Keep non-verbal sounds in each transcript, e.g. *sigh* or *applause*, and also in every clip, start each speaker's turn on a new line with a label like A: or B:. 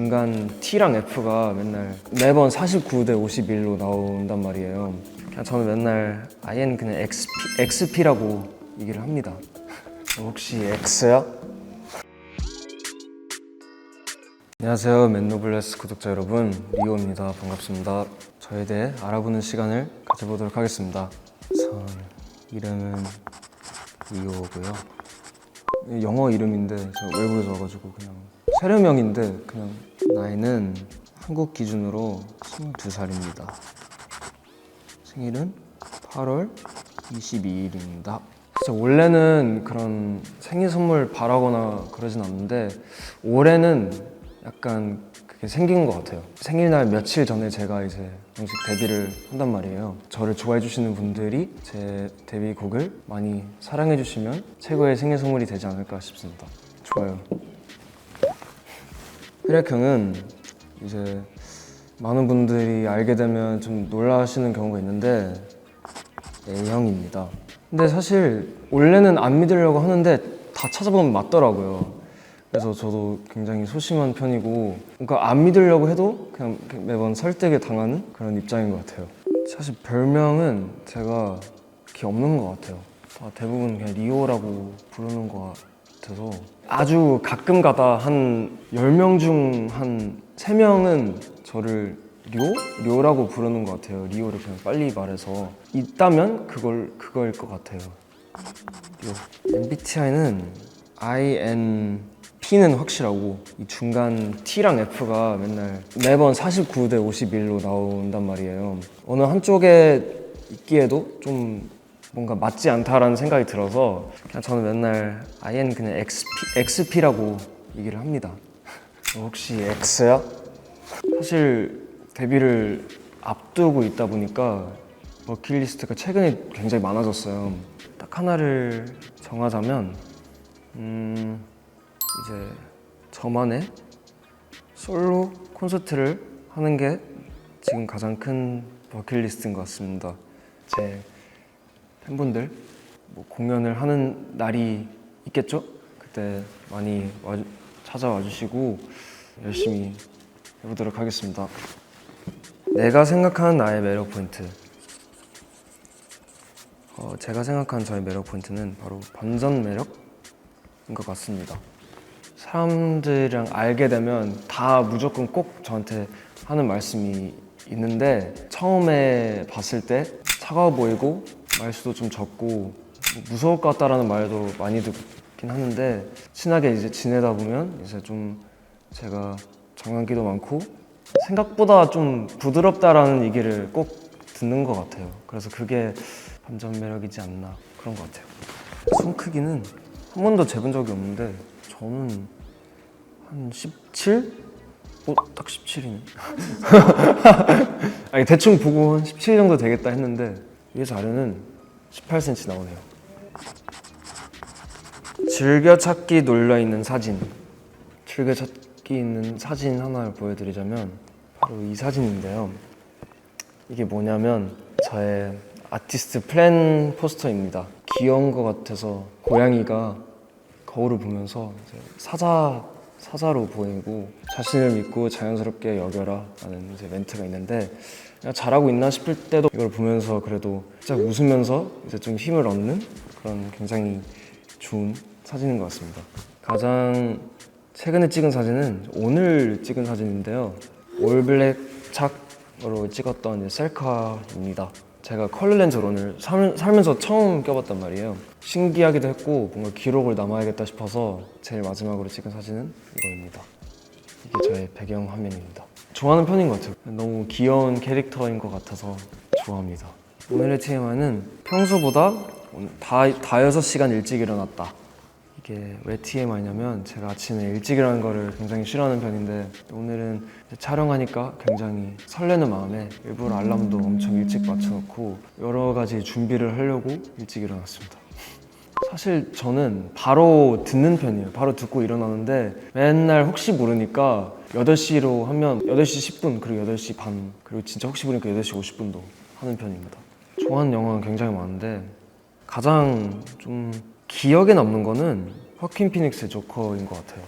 A: 중간 T랑 F가 맨날 매번 49대 51로 나온단 말이에요. 그냥 저는 맨날 IN 그냥 XP, XP라고 얘기를 합니다. *laughs* 혹시 X야? 안녕하세요 맨노블레스 구독자 여러분 리오입니다 반갑습니다 저에 대해 알아보는 시간을 가져보도록 하겠습니다 우선 이름은 리오고요 영어 이름인데 제가 외국에서 와가지고 그냥 세례명인데 그냥 나이는 한국 기준으로 22살입니다 생일은 8월 22일입니다 진짜 원래는 그런 생일 선물 바라거나 그러진 않는데 올해는 약간 그게 생긴 것 같아요. 생일날 며칠 전에 제가 이제 정식 데뷔를 한단 말이에요. 저를 좋아해 주시는 분들이 제 데뷔곡을 많이 사랑해 주시면 최고의 생일 선물이 되지 않을까 싶습니다. 좋아요. 혈액형은 이제 많은 분들이 알게 되면 좀 놀라시는 경우가 있는데 A형입니다. 근데 사실 원래는 안 믿으려고 하는데 다 찾아보면 맞더라고요. 그래서 저도 굉장히 소심한 편이고 그러니까 안 믿으려고 해도 그냥 매번 설득에 당하는 그런 입장인 것 같아요. 사실 별명은 제가 그렇게 없는 것 같아요. 다 대부분 그냥 리오라고 부르는 것 같아서 아주 가끔 가다 한 10명 중 한 3명은 저를 리오? 리오라고 부르는 것 같아요. 리오를 그냥 빨리 말해서 있다면 그걸 그거일 것 같아요. 리오. MBTI는 INP는 확실하고 이 중간 T랑 F가 맨날 매번 49대 51로 나온단 말이에요. 어느 한쪽에 있기에도 좀 뭔가 맞지 않다라는 생각이 들어서 그냥 저는 맨날 IN 그냥 XP, XP라고 얘기를 합니다. *laughs* 혹시 X야? 사실 데뷔를 앞두고 있다 보니까 버킷리스트가 최근에 굉장히 많아졌어요. 딱 하나를 정하자면 음, 이제 저만의 솔로 콘서트를 하는 게 지금 가장 큰 버킷리스트인 것 같습니다. 제 팬분들 뭐 공연을 하는 날이 있겠죠? 그때 많이 와, 찾아와 주시고 열심히 해보도록 하겠습니다. 내가 생각하는 나의 매력 포인트. 어, 제가 생각하는 저의 매력 포인트는 바로 반전 매력인 것 같습니다. 사람들이랑 알게 되면 다 무조건 꼭 저한테 하는 말씀이 있는데 처음에 봤을 때 차가워 보이고 말수도 좀 적고 뭐 무서울 것 같다라는 말도 많이 듣긴 하는데 친하게 이제 지내다 보면 이제 좀 제가 장난기도 많고 생각보다 좀 부드럽다라는 얘기를 꼭 듣는 것 같아요. 그래서 그게 반전 매력이지 않나 그런 것 같아요. 손 크기는 한 번도 재본 적이 없는데 저는 한 17? 어? 딱 17이네. *laughs* 아니 대충 보고 한 17 정도 되겠다 했는데 위에서 아래는 18cm 나오네요. 즐겨찾기 놀려 있는 사진. 즐겨찾기 있는 사진 하나를 보여드리자면 바로 이 사진인데요. 이게 뭐냐면 저의 아티스트 플랜 포스터입니다. 귀여운 것 같아서 고양이가 거울을 보면서 사자 사자로 보이고 자신을 믿고 자연스럽게 여겨라 라는 이제 멘트가 있는데 그냥 잘하고 있나 싶을 때도 이걸 보면서 그래도 살짝 웃으면서 이제 좀 힘을 얻는 그런 굉장히 좋은 사진인 것 같습니다. 가장 최근에 찍은 사진은 오늘 찍은 사진인데요. 올블랙 착으로 찍었던 셀카입니다. 제가 컬러 렌즈를 오늘 살, 살면 서 처음 껴봤단 말이에요. 신기하기도 했고 뭔가 기록을 남아야겠다 싶어서 제일 마지막으로 찍은 사진은 이거입니다. 이게 저의 배경 화면입니다. 좋아하는 편인 것 같아요. 너무 귀여운 캐릭터인 것 같아서 좋아합니다. 오늘의 TMI는 평소보다 다, 다 6시간 일찍 일어났다. 이게 왜 TMI냐면 제가 아침에 일찍 일어나는 거를 굉장히 싫어하는 편인데 오늘은 촬영하니까 굉장히 설레는 마음에 일부러 알람도 엄청 일찍 맞춰놓고 여러 가지 준비를 하려고 일찍 일어났습니다. 사실 저는 바로 듣는 편이에요. 바로 듣고 일어나는데 맨날 혹시 모르니까 8시로 하면 8시 10분 그리고 8시 반 그리고 진짜 혹시 모르니까 8시 50분도 하는 편입니다. 좋아하는 영화는 굉장히 많은데 가장 좀 기억에 남는 거는 허킨 피닉스의 조커인 것 같아요.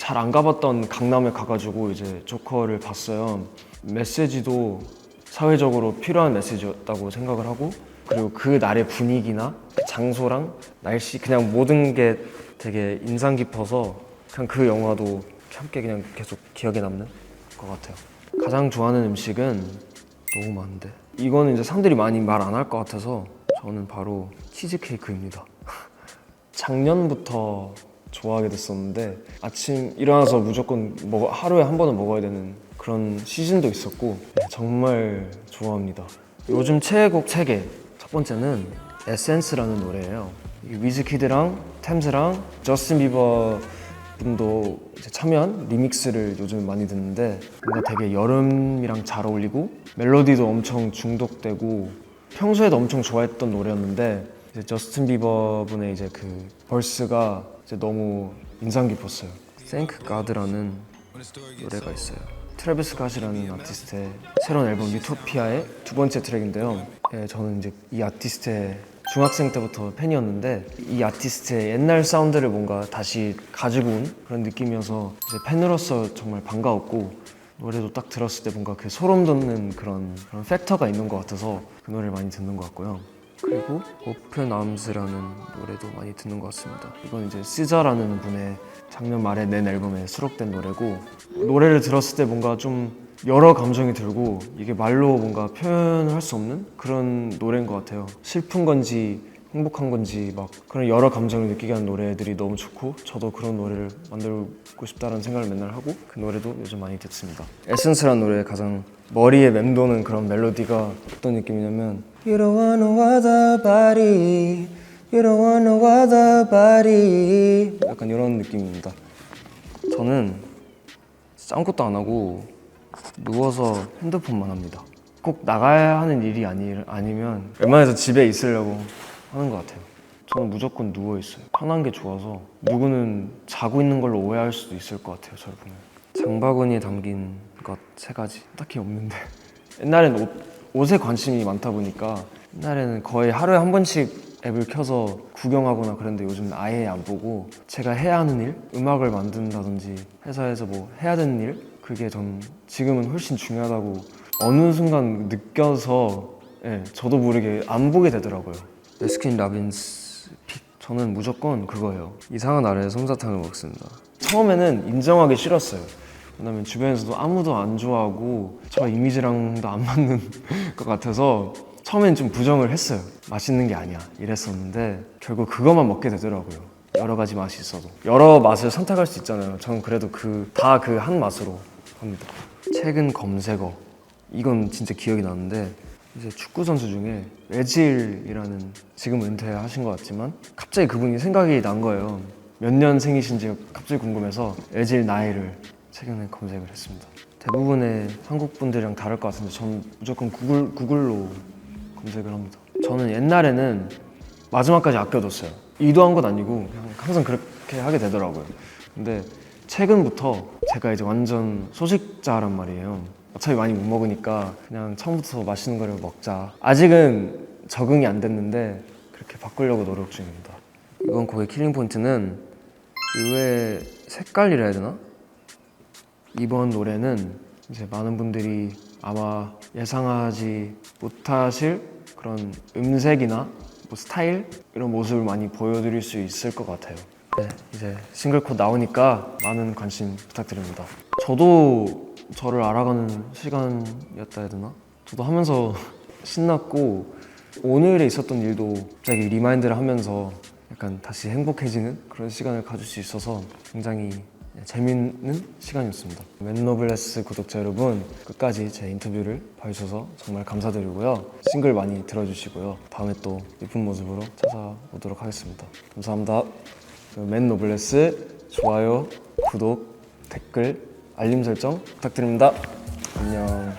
A: 잘 안 가봤던 강남에 가가지고 이제 조커를 봤어요. 메시지도 사회적으로 필요한 메시지였다고 생각을 하고 그리고 그 날의 분위기나 그 장소랑 날씨 그냥 모든 게 되게 인상 깊어서 그냥 그 영화도 함께 그냥 계속 기억에 남는 것 같아요. 가장 좋아하는 음식은 너무 많은데 이거는 이제 사람들이 많이 말 안 할 것 같아서 저는 바로 치즈 케이크입니다. 작년부터 좋아하게 됐었는데 아침 일어나서 무조건 먹어, 하루에 한 번은 먹어야 되는 그런 시즌도 있었고 네, 정말 좋아합니다. 요즘 최애곡 3개 첫 번째는 에센스라는 노래예요. 이 위즈키드랑 템즈랑 저스틴 비버 분도 참여한 리믹스를 요즘 많이 듣는데 뭔가 되게 여름이랑 잘 어울리고 멜로디도 엄청 중독되고 평소에도 엄청 좋아했던 노래였는데 이제 저스틴 비버 분의 이제 그 벌스가 이제 너무 인상 깊었어요. Thank God라는 노래가 있어요. 트래비스 갓이라는 아티스트의 새로운 앨범 유토피아의 두 번째 트랙인데요. 예, 저는 이제 이 아티스트의 중학생 때부터 팬이었는데 이 아티스트의 옛날 사운드를 뭔가 다시 가지고 온 그런 느낌이어서 이제 팬으로서 정말 반가웠고 노래도 딱 들었을 때 뭔가 그 소름 돋는 그런, 그런 팩터가 있는 것 같아서 그 노래를 많이 듣는 것 같고요. 그리고 오픈 암스라는 노래도 많이 듣는 것 같습니다. 이건 이제 시자라는 분의 작년 말에 낸 앨범에 수록된 노래고 노래를 들었을 때 뭔가 좀 여러 감정이 들고 이게 말로 뭔가 표현을 할수 없는 그런 노래인 것 같아요. 슬픈 건지 행복한 건지 막 그런 여러 감정을 느끼게 하는 노래들이 너무 좋고 저도 그런 노래를 만들고 싶다는 생각을 맨날 하고 그 노래도 요즘 많이 듣습니다. 에센스라는 노래의 가장 머리에 맴도는 그런 멜로디가 어떤 느낌이냐면 You don't wanna what body You don't wanna what body 약간 이런 느낌입니다. 저는 아무것도 안 하고 누워서 핸드폰만 합니다. 꼭 나가야 하는 일이 아니, 아니면 웬만해서 집에 있으려고 하는 것 같아요. 저는 무조건 누워 있어요. 편한 게 좋아서 누구는 자고 있는 걸로 오해할 수도 있을 것 같아요. 저를 보면 장바구니에 담긴 것 세 가지 딱히 없는데 *laughs* 옛날엔 옷, 옷에 관심이 많다 보니까 옛날에는 거의 하루에 한 번씩 앱을 켜서 구경하거나 그랬는데 요즘 아예 안 보고 제가 해야 하는 일, 음악을 만든다든지 회사에서 뭐 해야 되는 일 그게 전 지금은 훨씬 중요하다고 어느 순간 느껴서 예, 저도 모르게 안 보게 되더라고요. 레스킨 라빈스 픽 저는 무조건 그거예요. 이상한 아래 솜사탕을 먹습니다. 처음에는 인정하기 싫었어요. 왜냐면 주변에서도 아무도 안 좋아하고 저 이미지랑도 안 맞는 *laughs* 것 같아서 처음엔 좀 부정을 했어요. 맛있는 게 아니야 이랬었는데 결국 그것만 먹게 되더라고요. 여러 가지 맛이 있어도 여러 맛을 선택할 수 있잖아요. 저는 그래도 그 다 그 한 맛으로 합니다. 최근 검색어 이건 진짜 기억이 나는데 이제 축구 선수 중에 외질이라는 지금 은퇴하신 것 같지만 갑자기 그분이 생각이 난 거예요. 몇 년생이신지 갑자기 궁금해서 외질 나이를 최근에 검색을 했습니다. 대부분의 한국 분들이랑 다를 것 같은데 저는 무조건 구글 구글로 검색을 합니다. 저는 옛날에는 마지막까지 아껴뒀어요. 의도한 건 아니고 그냥 항상 그렇게 하게 되더라고요. 근데 최근부터 제가 이제 완전 소식자란 말이에요. 어차피 많이 못 먹으니까 그냥 처음부터 맛있는 거를 먹자. 아직은 적응이 안 됐는데 그렇게 바꾸려고 노력 중입니다. 이번 곡의 킬링 포인트는 의외의 색깔이라 해야 되나? 이번 노래는 이제 많은 분들이 아마 예상하지 못하실 그런 음색이나 뭐 스타일 이런 모습을 많이 보여드릴 수 있을 것 같아요. 네, 이제 싱글컷 나오니까 많은 관심 부탁드립니다. 저도 저를 알아가는 시간이었다 해야 되나? 저도 하면서 *laughs* 신났고 오늘에 있었던 일도 갑자기 리마인드를 하면서 약간 다시 행복해지는 그런 시간을 가질 수 있어서 굉장히 재밌는 시간이었습니다. 맨노블레스 구독자 여러분 끝까지 제 인터뷰를 봐주셔서 정말 감사드리고요. 싱글 많이 들어주시고요. 다음에 또 예쁜 모습으로 찾아오도록 하겠습니다. 감사합니다. 그 맨노블레스 좋아요, 구독, 댓글, 알림 설정 부탁드립니다. 안녕.